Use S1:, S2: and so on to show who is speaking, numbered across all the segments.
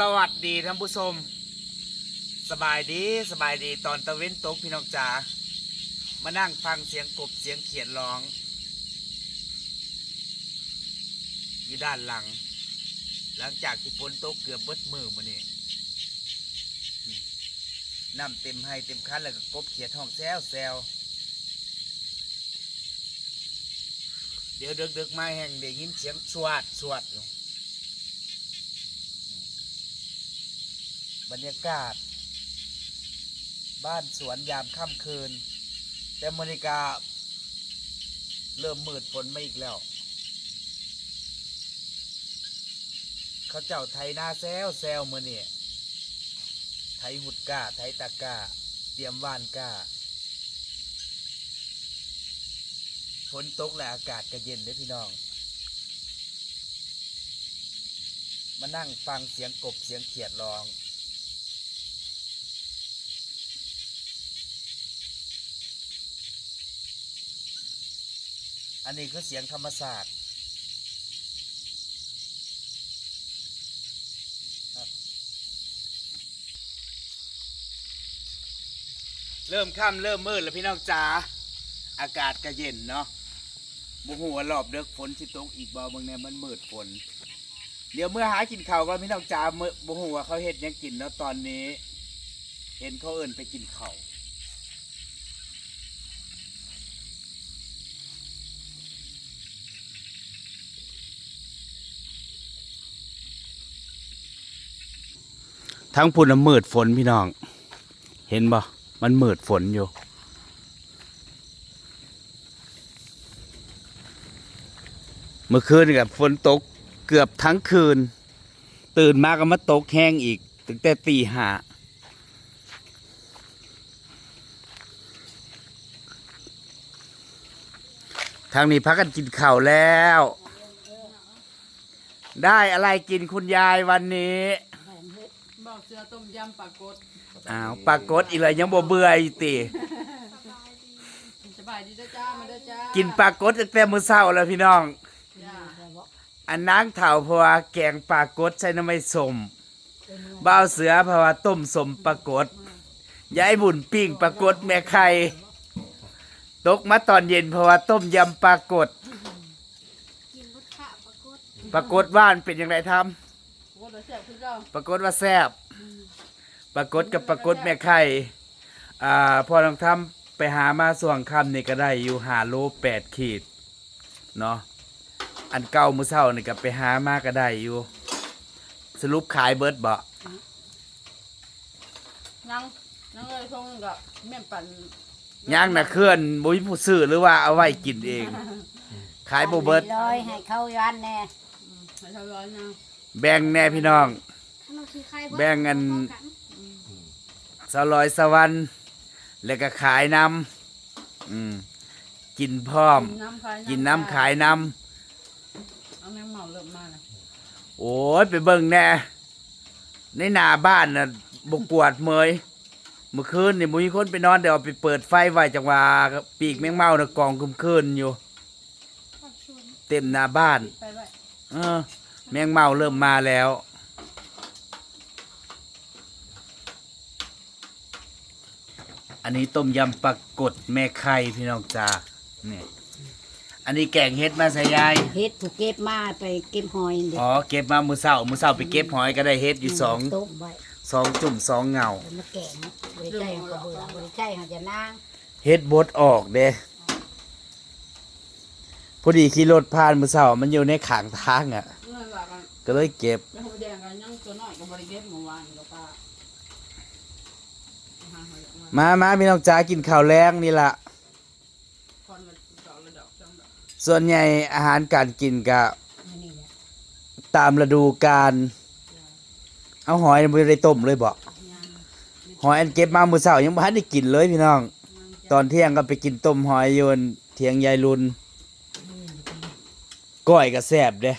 S1: สวัสดีท่านผู้ชม สบายดีสบายดีตอนตะเว้นตกพี่น้องจ๋ามานั่งฟังเสียงกบเสียงเขียนร้อง อยู่ด้านหลัง หลังจากที่ฝนตกเกือบเบิดมือมาเนี่นี่น้ำเต็มให้เต็มคันแล้วก็กบเขียดห้องแซวแซวเดี๋ยวเดึกๆมาแห่งได้ยินเสียงสวดสวดอยู่ บรรยากาศ บ้านสวนยามค่ำคืน แต่มริกา เริ่มมืดฝนมาอีกแล้ว เขาเจ้าไทยนาแซวแซวมือนี่ไทยหุดกาไทยตะกาเตรียมว่านกาฝนตกและอากาศก็เย็นเด้อพี่น้อง มานั่งฟังเสียงกบเสียงเขียดร้อง อันนี้คือเสียงธรรมศาสตร์เริ่มค่ำเริ่มมืดแล้วพี่น้องจ๋าอากาศก็เย็นเนาะบุหัวรอบเด็กฝนสิตกอีกบ่บางแนมันมืดฝน เดี๋ยวเมื่อหากินข้าวก่อนพี่น้องจ๋าบุหัวเขาเฮ็ดยังกินแล้วตอนนี้ เห็นเขาเอิ่นไปกินข้าว ทั้งพุ่นมืดฝนพี่น้อง เห็นบ่มันมืดฝนอยู่ เมื่อคืนกับฝนตกเกือบทั้งคืน ตื่นมาก็มาตกแห้งอีกตั้งแต่ตีห้าทางนี้พักกันกินข้าวแล้ว ได้อะไรกินคุณยายวันนี้
S2: อกเสือต้มยำปลากด
S1: อ้าวปรากฏอีกเลยยังบ่เบื่ออีกติ
S2: สบายดีเด้อจ้ามาเด้อจ้า
S1: กินปรากฏตั้งแต่มื้อเช้าแล้วพี่น้อง
S2: จ้า
S1: อันนางเถ่าเพราะว่าแกงปลากดใส่น้ำไม่สมบ้าวเสือเพราะว่าต้มสมปลากดยายบุญปิ้งปลากดแม่ไข่ตกมาตอนเย็นเพราะว่าต้มยำปลากด
S3: กินพุทธะปรากฏ
S1: ปลากดว่านเป็นยังไงท
S2: โอ้เดี๋ยวแซ่บคือเก่าำ
S1: ปลากดว่าแซ่บ ปลากดกับปลากดแม่ไข่อ่าพอลองทำไปหามาส่วงคำนี่ก็ได้อยู่หาโลแปดขีดเนาะอันเก่ามื้อเช้านี่ก็ไปหามาก็ได้อยู่ สรุปขายเบิดบ่
S2: นั่งนั่งเลยทงกับแม่นปั่น
S1: ย่างนะเคลื่อนบุญผู้ซื้อหรือว่าเอาไว้กินเอง ขายโบเบิด
S4: ร้อยให้เขาย้อนแน่
S2: อืมให้เท่าร้อยนะ
S1: แบ่งแน่พี่น้อง
S3: ขนมขี้ไข่
S1: แบ่งกัน
S3: พร้อม
S1: สลอยสวรรค์แล้วก็ขายนำอืมกินพร้อม
S2: กินน้ำขาย
S1: กินน้ำขายน
S2: เอาแมงเมาเริ่มมาแล้วำ
S1: โอ้ยไปเบิ่งแน่ในหน้าบ้านน่ะบกปวดเมยเมื่อคืนนี่มีคนไปนอนเดี๋ยวเอาไปเปิดไฟไว้จังหว่าปีกแมงเมาน่ะกองคุมคืนอยู่
S3: กันชวน
S1: เต็มหน้าบ้าน
S2: ไปไว้
S1: เออ แมงเมาเริ่มมาแล้ว อันนี้ต้มยำปลากดแม่ไข่พี่น้องจ้านี่อันนี้แกงเฮ็ดมาใส่ยาย
S4: เฮ็ดถูกเก็บมาไปเก็บหอยเด็
S1: อ๋อเก็บมามือเศร้ามือเศร้าไปเก็บหอยก็ได้เฮ็ดอยู่สอง
S4: ต้มไว้
S1: สองจุ่มสองเงา
S4: แล้วมาแกงบริใจเขาเบื่อบริใจเขาจะนั่ง
S1: เฮ็ดบดออกเด้พอดีขี่รถผ่านมือเศร้ามันอยู่ในขางทางอะ
S2: เงินว่ากัน
S1: ก็เลยเก็บ
S2: แล้วเขาแดงกันยังตัวน้อยกับบริเวณเมื่อวานกับป้าหาหอย มา
S1: มามาพี่น้องจ้ากินข้าวแรงนี่ล่ะ
S2: คอนละดอกละดอกจังดอก
S1: ส่วนใหญ่อาหารการกินก็
S4: อันนี้แหละ
S1: ตามฤดูกาลเอาหอยบ่ได้ต้มเลยบ่
S2: ยัง
S1: หอยอันเก็บมามื้อเช้ายังบ่ทันได้กินเลยพี่น้อง ตอนเที่ยงก็ไปกินต้มหอยอยนเถียงยายรุนก้อยก็แซ่บเด้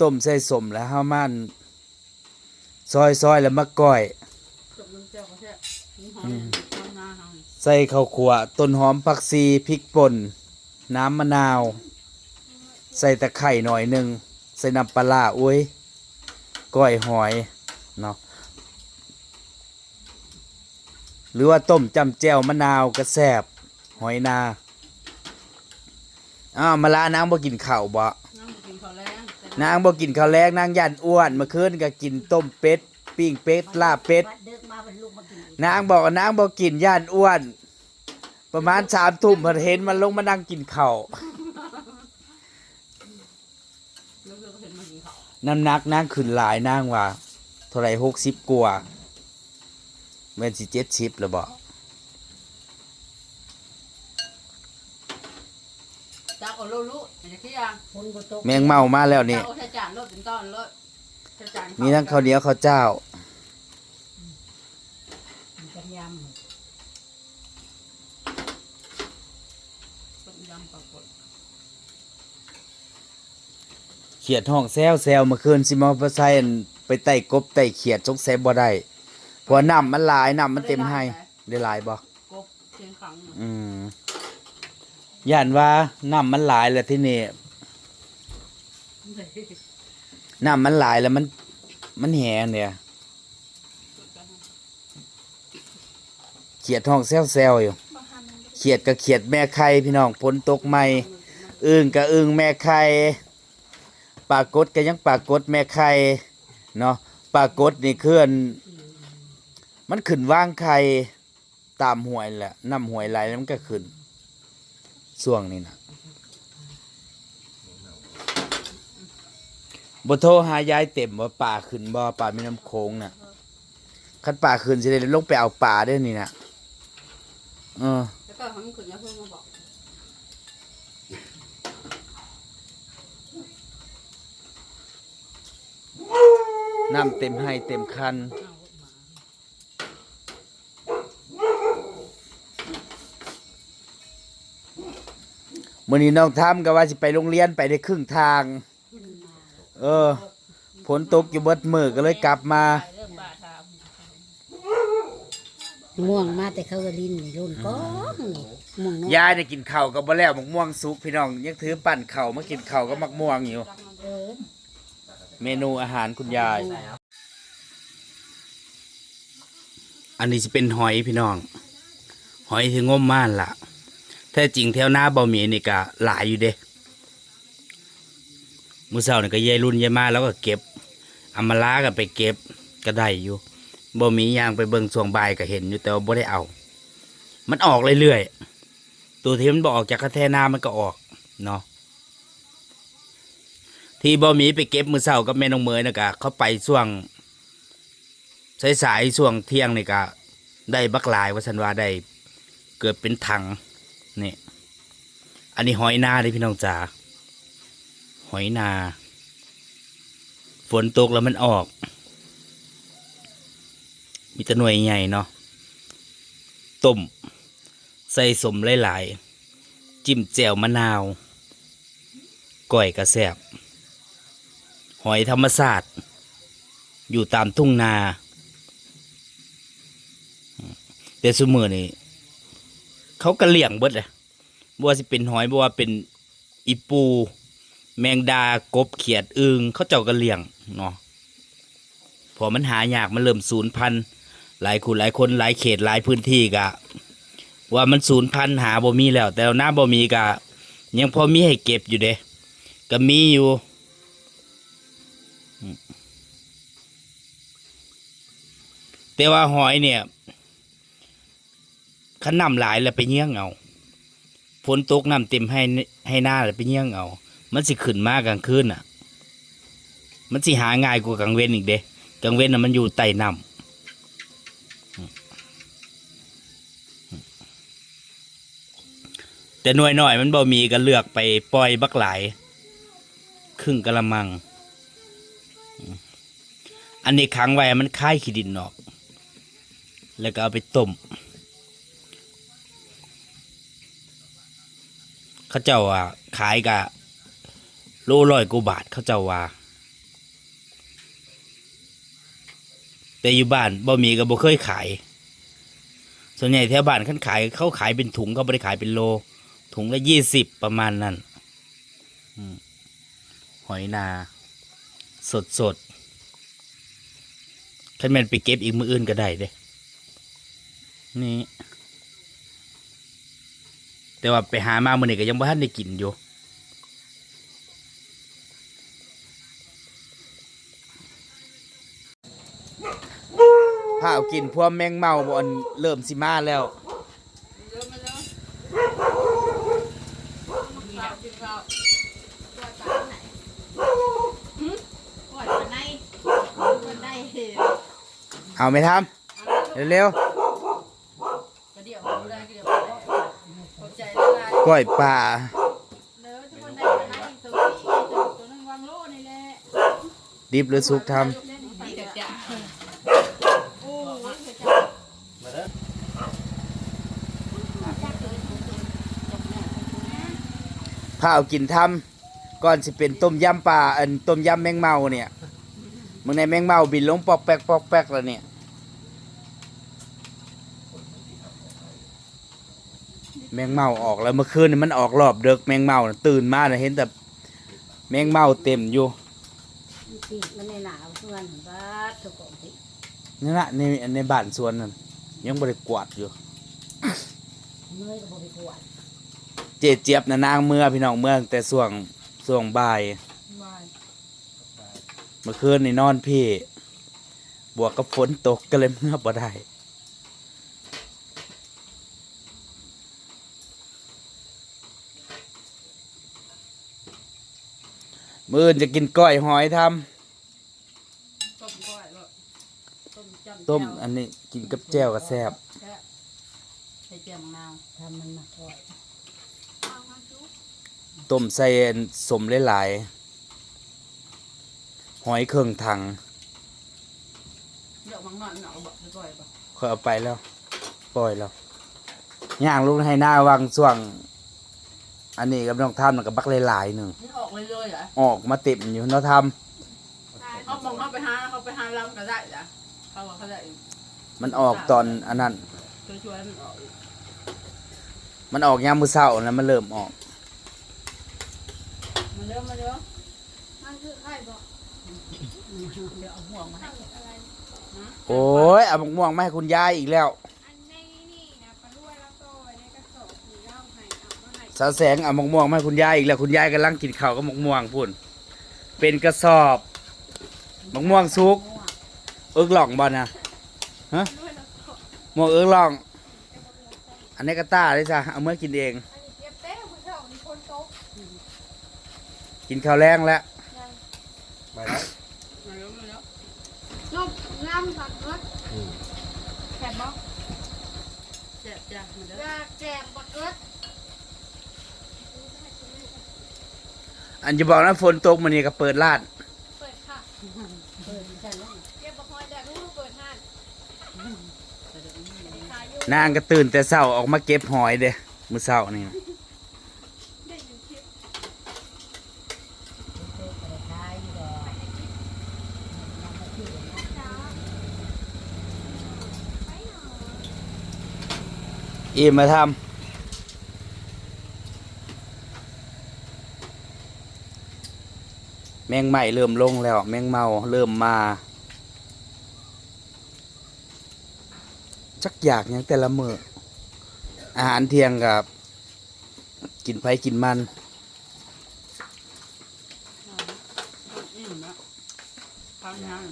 S1: ต้มใส่สมแล้วเฮามันซอยๆแล้วมาก้อย ใส่ข้าวคั่วต้นหอมผักชีพริกป่น น้ำมะนาว ใส่ตะไคร่หน่อยหนึงใส่น้ำปลาร้าอุ้ยก้อยหอยเนาะหรือว่าต้มจำแจ่วมะนาวก็แซ่บหอยนาอ้าวมาลานางบ่กินข้าวบ่
S2: น้ำกินข้าวแรงแต่
S1: นางบ่กินข้าวแลงนางย่านอ้วนเมื่อคืนก็กินต้มเป็ด ปิ้งเป็ดลาบเป็ด
S4: วัเดึกมาเป็นลูกมากินอีก
S1: นางบอกว่านางบอกกินย่านอ้วน ประมาณสามทุ่มเพิ่นเห็นมันลงมานั่งกินข้าว
S2: แล้วเราก็เห็นมันกินข้าว
S1: น้ำหนักนางขึ้นหลายนางว่าเท่าไหรหกสิบกว่าแม่นสิเจ็ดสิบแล้วบ่
S2: จ้าโอโลลุอันนี้คือยัง
S4: คนบ่ตก
S1: แมงเมามาแล้ว
S2: นี่
S1: มีทั้งข้าวเหนียวข้าวเจ้า
S4: มันกันย
S2: ต้มยำปลากด
S1: เขียดห้องแซวแซวเมื่อคืนสิมาไปใส่อันไปไต่กบไต่เขียดจกแซบบ่ได้เพราะน้ำมันหลายน้ำมันเต็มให้ได้หลายบ่
S2: กบเชียงขังน่ะ
S1: อืมย่านว่าน้ำมันหลายแล้วที่นี่ น้ำมันหลายแล้วมัน มันแหงเนี่ยเขียดห้องแซวแซวๆอยู่
S3: บางครั้งมัน
S1: เขียดกับเขียดแม่ไข่พี่น้องฝนตกใหม่อึ่งกับอึ่งแม่ไข่ปลากดก็ยังปลากดแม่ไข่เนาะปลากดนี่เคลื่อน มันขึ้นว่างไข่ตามหวยแหละน้ำหวยไหลแล้วมันก็ขึ้นช่วงนี้นะ บ่โทรหายายเต็มว่าป่าขึ้นบ่ป่ามีน้ำโค้งน่ะคันป่าขึ้นสิได้ลงไปเอาป่าได้อนี่น่ะเออ
S2: แล้วก็ทำขึ้นแล้วเพื่อนมาบอก
S1: น้ำเต็มให้เต็มคันมื่อนี้น้องทำก็ว่าสิไปโรงเรียนไปได้ครึ่งทาง เออฝนตกอยู่เบิดมือก็เลยกลับมา
S2: เริ่มบาทามำ
S4: ม่วงมาแต่เขาก็ลิ้นนี่รุ่นก้องนี่ม่วงเนาะ
S1: ยายได้กินข้าวกับบ่แล้วมักม่วงสุกพี่น้องยังถือปั่นข้าวมากินข้าวกับมักม่วงอยู่
S4: เออ
S1: เมนูอาหารคุณยาย อันนี้จะเป็นหอยพี่น้อง หอยที่งมม่านล่ะแท้จริงแถวหน้าบ่มีนี่ก็หลายอยู่เด้ มื้อเช้านี่ก็ยายรุ่นยายมาแล้วก็เก็บอามาลาก็ไปเก็บก็ได้อยู่บ่มียางไปเบิ่งช่วงบ่ายก็เห็นอยู่แต่ว่าบ่ได้เอา มันออกเรื่อยๆตัวที่มันบ่ออกจากกระแทนามันก็ออกเนาะที่บ่มีไปเก็บมือเช้ากับแม่น้องเมยนะกะเขาไปช่วงสายๆช่วงเที่ยงนี่กะได้บักลายว่าสันว่าได้เกือบเป็นถังนี่อันนี้หอยหน้าเด้พี่น้องจ๋า หอยนา ฝนตกแล้วมันออก มีต่หน่วยใหญ่เนาะต้ม ใส่สมหลาย ๆ จิ้มแจ่วมะนาวก้อยกระแซบหอยธรรมศาสตร์ อยู่ตามทุ่งนาแต่สมือนี่เขากระเลี่ยงเบิดเลยบัวาสิเป็นหอยบัวาเป็นอีปู แมงดากบเขียดอึงเขาเจ้ากระเลี่ยงเนาะพอมันหายากมันเริ่มสูญพันหลายคนหลายคนหลายเขตหลายพื้นที่กะ ว่ามันสูญพันหาบ่มีแล้ว แต่หน้าบ่มีกะ ยังพอมีให้เก็บอยู่เด้ก็มีอยู่แต่ว่าหอยเนี่ยขันน้ำหลายแล้วไปเยี่ยงเอาฝนตกน้ำเต็มให้ให้หน้าแล้วไปเยี่ยงเอา มันสิขึ้นมากลางคืนอะ มันสิหาง่ายกว่ากลางเว้นอีกเด้กลางเว้นน่ะมันอยู่ใต้น้ำแต่หน่วยหน่อยมันบ่มีก็เลือกไปปล่อยบักหลาย ครึ่งกะละมัง อันนี้ขังไว้มันคายขี้ดินออก แล้วก็เอาไปต้มเขาเจ้าว่าขายกะ โลร้อยกว่าบาทเขาเจ้าว่า แต่อยู่บ้านบ่มีก็บ่เคยขาย ส่วนใหญ่แถวบ้านเขาขายเขาขายเป็นถุงเขาไม่ได้ขายเป็นโล ถุงละยี่สิบประมาณนั้นหอยนา สดสดๆคันแม่นไปเก็บอีกมืออื่นก็ได้เด้ นี่ แต่ว่าไปหามาเมื้อนี้ก็ยังบ่ทันได้กินอยู่าเอากินพวกแมงเมาบ่อันเริ่มสิมาแล้ว
S2: เยอะมาแล้วกินข้าวกินข้าว
S3: ปล่อยมาในมันได้เห็น
S1: เอาไหมทำเร็ว
S2: กระเดี่ยวดูได้กระเดี่ยวขอบใจละลาย
S1: ๆก้อยป่า
S2: เนื้อทุกคนได้มาในตัวนี้ตัวนึงวางโล่นี่แหละ
S1: ดิบหรือสุกท
S2: ดีแต่จ้ะโอ้ยำ
S1: พาเอากินทำก่อนสิเป็นต้มยำปลาอันต้มยำแมงเมาเนี่ยมึงในแมงเมาบินลงปอกแป๊กปอกแป๊กแล้วเนี่ยแมงเมาออกแล้วเมื่อคืนนี่มันออกรอบเดึกแมงเมาน่ะตื่นมาน่ะเห็นแต่แมงเมาเต็มอยู่
S4: มันติดมันในหนาวเพื่อนบ้าทุกคนที่
S1: นั่นแหละในในบ้านสวนนั่นยังบริกวาดอยู่
S4: เมื่อยก็บริกวด
S1: เจเจี๊ยบนะนางเมื่อพี่น้องเมื่อตั้งแต่ส่วงส่วงบ่าย
S2: บาย
S1: เมื่อคืนนี่นอนพี่ บวกกับฝนตกก็เลยเมื่อบ่ได้มื่อนจะกินก้อยหอยท
S2: ต้มก้อยก็ต้มจำำ
S1: ต้มอันนี้กินกับแจ่วกับแซบ
S2: แซ่บใส่เจียวมะนาว
S4: ทำมันมาคอย
S3: เอามาจุ๊บ
S1: ต้มใส่สมหลายๆหอยเครื่องถัง
S2: เดี๋ยวมังหน่อยหน่อยบอกไปก่อยป่ะ
S1: ค่อยเอาไปแล้ว ปล่อยแล้วย่างลูกให้หน้าวังส่วง อันนี้กับน้องทำกับบักหลายๆหนึ่ง
S2: นี่ออกเลยเลยเหรอ
S1: ออกมาเต็มอยู่เนาะท
S3: ตาย
S2: เขามองเขาไปหาเขาไปหาลำก็ได้จ้ะเขาบอกเขาได้ำ
S1: มันออกตอนอันนั้น
S2: ช่วยช่วยๆมันออกอีก
S1: มันออกยามมือเศร้าแล้วมันเริ่มออก
S2: มาเร็วมาเร็ว
S3: มันคือไข่บอก
S2: เดี๋ยวเอาห่วงมาให้
S3: ทำอะไร
S1: โอ้ยเอาหมกม่วงมาให้คุณยายอีกแล้ว
S3: อันในนี่นะปลาลวยแล้วก็ไว้ในกระสอบสีเหล้าไข่เอามาให้
S1: สาวแสงเอาหมกม่วงมาให้คุณยายอีกแล้วคุณยายกำลังกินข้าวกับหมกม่วงพุ่นเป็นกระสอบหมกม่วงซุกเอิกหล่องบอลนะฮะ
S3: ด้วยแล้วก็
S1: หมวกเอิกหล่อง อันนี้ก็ต้าเลยจ้ะเอาเมื่อกินเอง
S3: อันนี้เก็บเต้คุณเจ้ามีคนโต๊ะ
S1: กินข้าวแรงแล้ว
S3: ยัง
S2: มาเร็วมาเร็ว
S3: นกน้ำผักรสแคบบอก
S2: แซ่บจ้ะมาเร็ว
S3: กาแกมผักรส
S1: อันจะบอกนะฝนตกมันนี่ก็เปิดร้าน
S3: เปิดค่ะ
S4: เปิดใช่ไหม
S3: เก็บบักฮอยแต่รู้เปิดห้านขายอยู่
S1: นางก็ตื่นแต่เช้าออกมาเก็บหอยเด้มื้อเช้านี่นะ
S3: ได้ยินคลิป
S4: เปิดไปท้ายอยู่ดอก
S3: จ้าไปหน่ อย
S1: อีมาทำแมงใหม่เริ่มลงแล้ว แมงเมาเริ่มมา จักอยากหยังแต่ละมืออาหารเที่ยงกับ กินไผกินมัน
S2: อิ่มแล้วทำงาน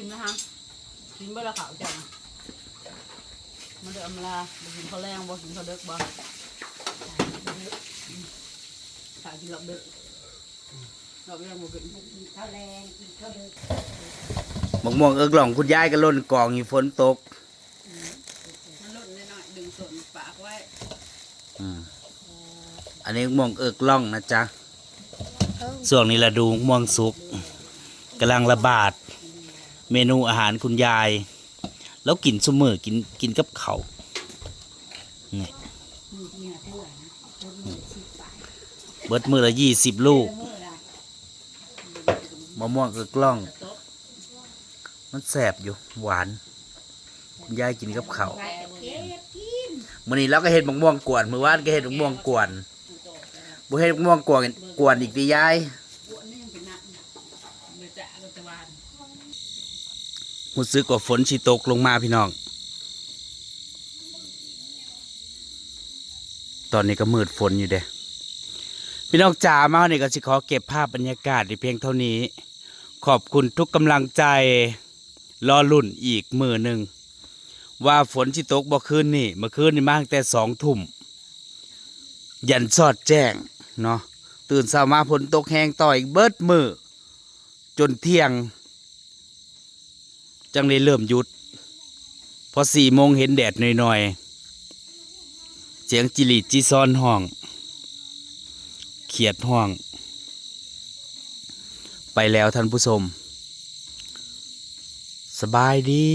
S2: อิ่มนะคะกินเบอร์ละขาวจังมาเดือดมาลาไปกินข้าวแรงบ่กินข้าวเด็กบ่ขายกินหลับเด็กหลับยังบ่กิน
S4: กินข้าวแรงกินข้าวเดือด
S1: มะม่วงเอิกหล่องคุณยายก็ล่นกองอยู่ฝนตก
S2: มันล่นนิดหน่อยดึงส่วนปากไว้
S1: อืมอันนี้มะม่วงเอิกล่องนะจ๊ะส่วงนี้ละดูมะม่วงสุกกำลังระบาด เมนูอาหารคุณยาย แล้วกินซุมือกินกินกับเขานี่
S4: เบิดมือ
S1: เละยี่สิบลูก
S4: มะ
S1: ม่วงเอิกล่อง มันแสบอยู่ หวาน คุณยายกินกับเขา
S4: เมื่
S1: อนี้เราก็เห็ดมะม่วงกวนมื่อวานก็เห็ดมะม่วงกวนบ่เฮ็ดมะม่วงกวนกวนอีกติยาย
S2: พวกนี้ยังเป็นหนักเดือดจะก็จะวาน
S1: รู้สึกว่าฝนสิตกลงมาพี่น้อง ตอนนี้ก็มืดฝนอยู่เด้พี่น้องจ๋ามาเนี่ก็สิขอเก็บภาพบรรยากาศในเพียงเท่านี้ ขอบคุณทุกกำลังใจ รอลุ่นอีกมือหนึ่ง ว่าฝนสิตกบ่คืนนี่เมื่อคืนนี่มาตั้งแต่สองทุ่ม ยันสอดแจ้งเนาะตื่นเช้ามาฝนตกแห้งต่ออีกเบิดมือจนเที่ยง จังเลยเริ่มหยุด พอสี่โมงเห็นแดดหน่อยๆ เสียงจิลิจีซอนห้อง เขียดห้อง ไปแล้วท่านผู้ชม สบายดี